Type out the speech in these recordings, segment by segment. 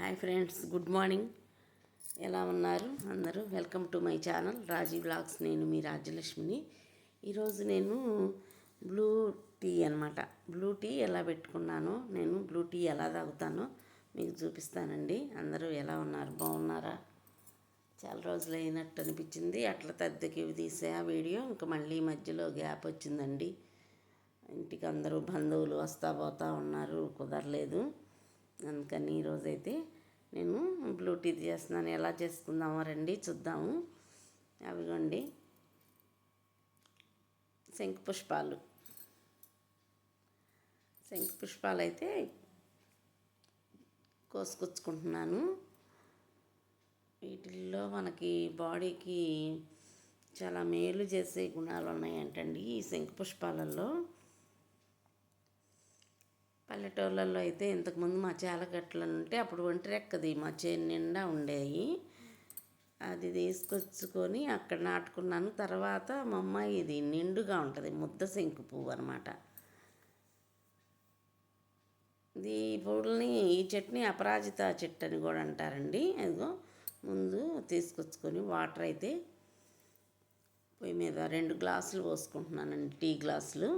Hi friends good morning. ఎలా ఉన్నారు? అందరూ welcome to my channel Raji blogs. నేను మీ రాజ్యలక్ష్మిని. ఈరోజు నేను బ్లూ టీ అనమాట బ్లూ టీ ఎలా పెట్టుకున్నానో నేను బ్లూ టీ ఎలా తాగుతానో మీకు చూపిస్తానండి. అందరూ ఎలా ఉన్నారు? బాగున్నారా? చాలా రోజులు అయినట్టు అనిపించింది. అట్లా తద్దకి తీసే ఆ వీడియో. ఇంకా మళ్ళీ మధ్యలో గ్యాప్ వచ్చిందండి. ఇంటికి అందరూ బంధువులు వస్తా పోతా ఉన్నారు. కుదరలేదు. అందుకని ఈరోజైతే నేను బ్లూటూత్ చేస్తున్నాను. ఎలా చేసుకుందామో రండి చూద్దాము. అవిగోండి. శంకు పుష్పాలు. శంకు పుష్పాలు అయితే కోసుకొచ్చుకుంటున్నాను. వీటిల్లో మనకి బాడీకి చాలా మేలు చేసే గుణాలు ఉన్నాయంటండి ఈ శంకు పుష్పాలలో పల్లెటూళ్ళల్లో అయితే ఇంతకుముందు మా చాలగట్ల ఉంటే అప్పుడు ఒంటిరెక్కది మా చేను నిండా ఉండేవి అది తీసుకొచ్చుకొని అక్కడ నాటుకున్నాను. తర్వాత మా అమ్మాయి ఇది నిండుగా ఉంటుంది. ముద్ద శంకు పువ్వు అనమాట ఈ పువ్వుల్ని ఈ చెట్ని అపరాజిత చెట్టు అని కూడా అంటారండి. అదిగో ముందు తీసుకొచ్చుకొని వాటర్ అయితే పొయ్యి మీద రెండు గ్లాసులు పోసుకుంటున్నానండి. టీ గ్లాసులు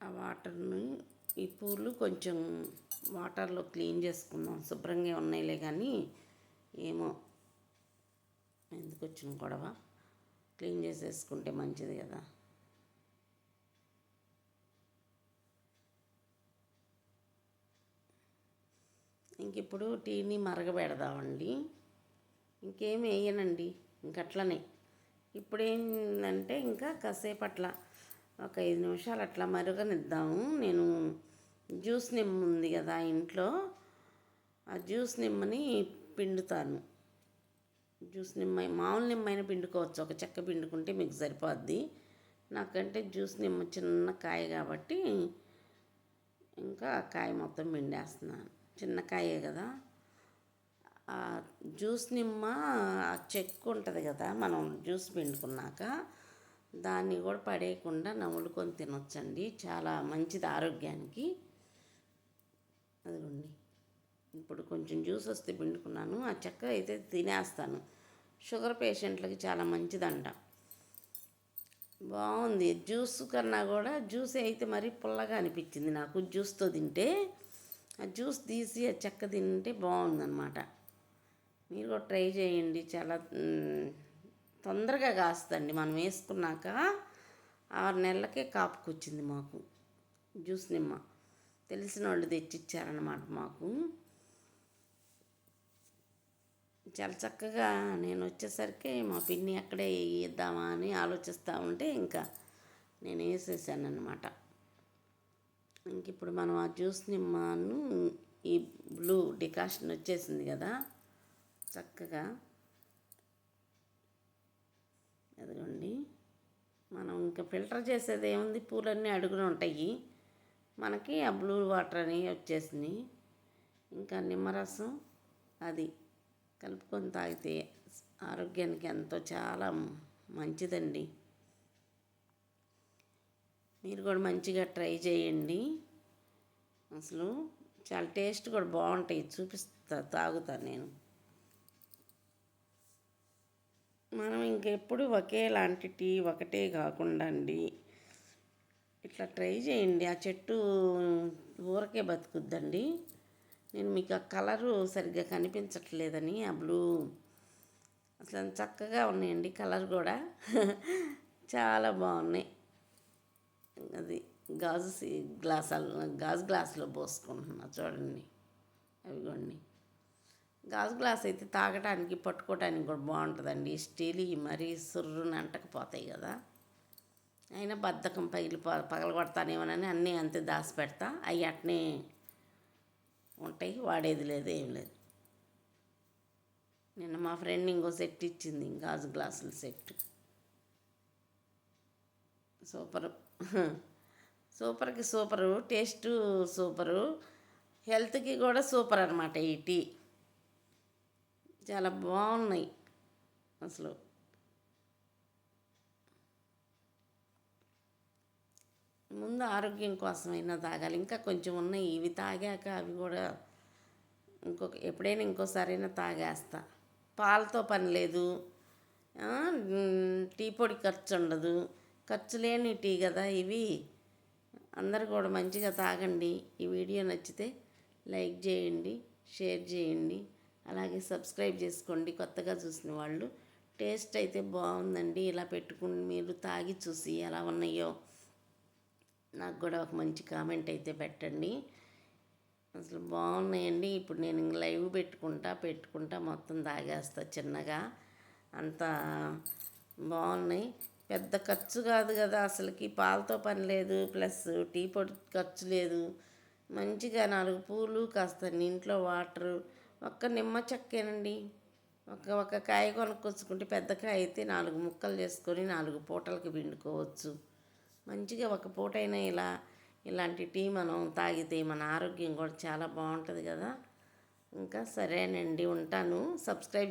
ఆ వాటర్ని ఈ పూలు కొంచెం వాటర్లో క్లీన్ చేసుకుందాం. శుభ్రంగా ఉన్నాయిలే కానీ ఏమో ఎందుకు వచ్చిన గొడవ? క్లీన్ చేసేసుకుంటే మంచిది కదా. ఇంక ఇప్పుడు టీని మరగబెడదామండి. ఇంకేం వేయనండి ఇంకట్లనే ఇప్పుడు ఏంటంటే ఇంకా కాసేపు అట్లా ఒక ఐదు నిమిషాలు అట్లా మరుగనిద్దాము. నేను జ్యూస్ నిమ్మ ఉంది కదా ఇంట్లో. ఆ జ్యూస్ నిమ్మని పిండుతాను. జ్యూస్ నిమ్మ మామూలు నిమ్మైన పిండుకోవచ్చు. ఒక చెక్క పిండుకుంటే మీకు సరిపోద్ది. నాకంటే జ్యూస్ నిమ్మ చిన్న కాయ కాబట్టి ఇంకా కాయ మొత్తం పిండేస్తున్నాను. చిన్న కాయే కదా. ఆ జ్యూస్ నిమ్మ ఆ చెక్కు ఉంటుంది కదా మనం జ్యూస్ పిండుకున్నాక దాన్ని కూడా పడేయకుండా నములుకొని తినొచ్చండి. చాలా మంచిది ఆరోగ్యానికి. అదిగోండి. ఇప్పుడు కొంచెం జ్యూస్ వస్తే పిండుకున్నాను. ఆ చెక్క అయితే తినేస్తాను. షుగర్ పేషెంట్లకి చాలా మంచిదంట. బాగుంది. జ్యూస్ కన్నా కూడా జ్యూస్ అయితే మరి పుల్లగా అనిపించింది నాకు. జ్యూస్తో తింటే ఆ జ్యూస్ తీసి ఆ చెక్క తింటే బాగుందన్నమాట. మీరు కూడా ట్రై చేయండి. చాలా తొందరగా కాస్తుందండి మనం వేసుకున్నాక ఆరు నెలలకే కాపుకొచ్చింది మాకు. జ్యూస్ నిమ్మ. తెలిసిన వాళ్ళు తెచ్చిచ్చారనమాట మాకు. చాలా చక్కగా నేను వచ్చేసరికి మా పిన్ని అక్కడే వేద్దామా అని ఆలోచిస్తూ ఉంటే ఇంకా నేను వేసేసాను అనమాట ఇంక ఇప్పుడు మనం ఆ జ్యూస్ నిమ్మను ఈ బ్లూ డికాషన్ వచ్చేసింది కదా. చక్కగా అదిగోండి. మనం ఇంకా ఫిల్టర్ చేసేది ఏముంది? పూలన్నీ అడుగున ఉంటాయి. మనకి ఆ బ్లూ వాటర్ అనేవి వచ్చేసినాయి ఇంకా నిమ్మరసం అది కలుపుకొని తాగితే ఆరోగ్యానికి ఎంతో చాలా మంచిదండి. మీరు కూడా మంచిగా ట్రై చేయండి. అసలు చాలా టేస్ట్ కూడా బాగుంటాయి. చూపిస్తా తాగుతాను నేను. మనం ఇంకెప్పుడు ఒకేలాంటి టీ ఒకటే కాకుండా అండి ఇట్లా ట్రై చేయండి. ఆ చెట్టు ఊరకే బతుకుద్దండి. నేను మీకు ఆ కలరు సరిగ్గా కనిపించట్లేదని ఆ బ్లూ అసలు చక్కగా ఉన్నాయండి కలర్ కూడా. చాలా బాగున్నాయి. అది గాజు గ్లాస్ గాజు గ్లాసులో పోసుకుంటున్నా చూడండి. అవిగోండి. గాజు గ్లాస్ అయితే తాగడానికి పట్టుకోవడానికి కూడా బాగుంటుందండి. స్టీల్ మరీ సుర్రుని అంటకపోతాయి కదా. అయినా బద్ధకం పగిలి పగలగొడతానేమోనని అన్నీ అంతే దాసి పెడతా అవి అట్నే ఉంటాయి. వాడేది లేదు ఏం లేదు. నిన్న మా ఫ్రెండ్ ఇంకో సెట్ ఇచ్చింది గాజు గ్లాసుల సెట్. సూపర్. సూపర్కి సూపరు టేస్ట్ సూపరు. హెల్త్కి కూడా సూపర్ అనమాట ఈ టీ. చాలా బాగున్నాయి అసలు. ముందు ఆరోగ్యం కోసమైనా తాగాలి. ఇంకా కొంచెం ఉన్నాయి. ఇవి తాగాక అవి కూడా ఇంకొక ఎప్పుడైనా ఇంకోసారైనా తాగేస్తా. పాలతో పని లేదు. టీ పొడి ఖర్చు ఉండదు. ఖర్చు లేని టీ కదా ఇవి. అందరు కూడా మంచిగా తాగండి. ఈ వీడియో నచ్చితే లైక్ చేయండి షేర్ చేయండి. అలాగే సబ్స్క్రైబ్ చేసుకోండి కొత్తగా చూసిన వాళ్ళు. టేస్ట్ అయితే బాగుందండి. ఇలా పెట్టుకుని మీరు తాగి చూసి ఎలా ఉన్నాయో నాకు కూడా ఒక మంచి కామెంట్ అయితే పెట్టండి. అసలు బాగున్నాయండి. ఇప్పుడు నేను లైవ్ పెట్టుకుంటా పెట్టుకుంటా మొత్తం తాగేస్తా చిన్నగా. అంత బాగున్నాయి. పెద్ద ఖర్చు కాదు కదా అసలుకి. పాలతో పని లేదు. ప్లస్ టీ పొడి ఖర్చు లేదు. మంచిగా నాలుగు పూలు కాస్త ఇంట్లో వాటరు ఒక్క నిమ్మ చెక్కేనండి. ఒక ఒక కాయ కొనుక్కొచ్చుకుంటే పెద్ద కాయ అయితే నాలుగు ముక్కలు చేసుకొని నాలుగు పూటలకి పిండుకోవచ్చు. మంచిగా ఒక పూటైనా ఇలా ఇలాంటి టీ మనం తాగితే మన ఆరోగ్యం కూడా చాలా బాగుంటుంది కదా. ఇంకా సరేనండి ఉంటాను. సబ్స్క్రైబ్ చే